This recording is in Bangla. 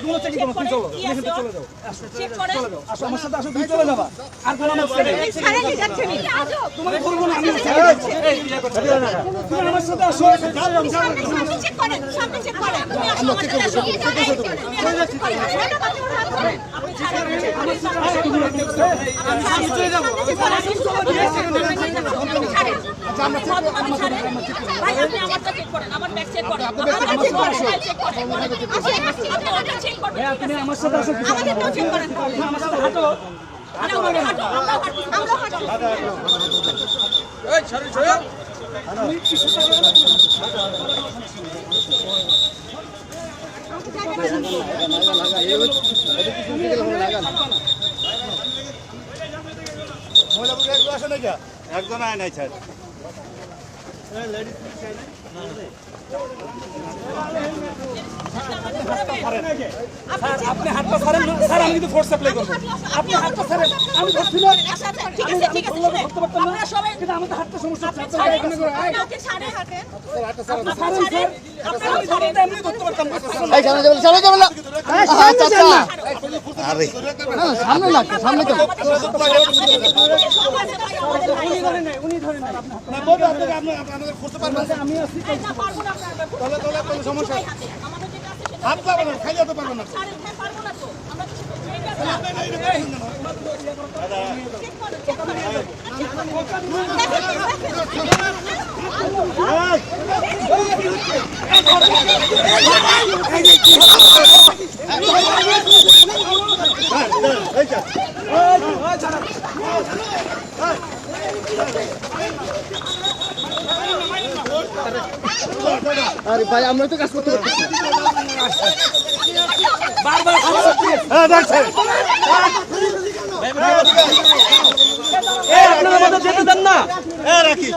কোনো চেকিং চেক করো তুমি চলো এখান থেকে? চলে যাও। চেক চলে যাও। আসো আমার সাথে আসো তুমি চলে যাবা। আর কোনো আমার ছাড়ে তোমাকে বলব না আমি তুমি আমার সাথে আসো চেক চেক আমার চেক ছাড়েন চলে যাব আমি ছাড়েন আপনি ভদ্রভাবে ছাড়েন ভাই আপনি আমারটা চেক করেন। আমার ব্যাগ চেক করেন। আমারটা চেক করেন। চেক করেন। তুমি আমার সাথে আসো সাথে হাঁটো। একজন আয় নাই স্যার আপনি হাতটা ছাড়েন না। স্যার আমি কিন্তু ফোর্স অ্যাপ্লাই করব। আপনি হাতটা ছাড়েন আমি আচ্ছা আচ্ছা ঠিক আছে ঠিক আছে শুনেন। আপনারা সবাই কিন্তু আমাদের হাতটা সমস্যা হচ্ছে আপনি ছাড়েন আপনি ছাড়েন। হাতেন আপনি ছাড়েন স্যার। আপনারা ছাড়েন। এমনি ধরতে পারতাম এই সামনে যাবেন সামনে যাবেন না। আচ্ছা আচ্ছা। আরে। সামনে তো ধরে নেই উনি ধরে নেই। আপনি না বলব আপনাকে আপনি আপনাদের করতে পারবেন আমি আসছি তাহলে তাহলে কোনো সমস্যা আমাদের যেটা আছে সেটা হাত পাবেন না খাইলে তো পারবেন না। ছাড়েন হ্যাঁ পারব না তো। আমরা কিছু ঠিক আছে। চেক করো চেক করো। এই যা। আরে ভাই আমরা তো কাজ করতে পারছি। বারবার হ্যাঁ ডাকছে আপনারা যেতে দেন না। রাখি।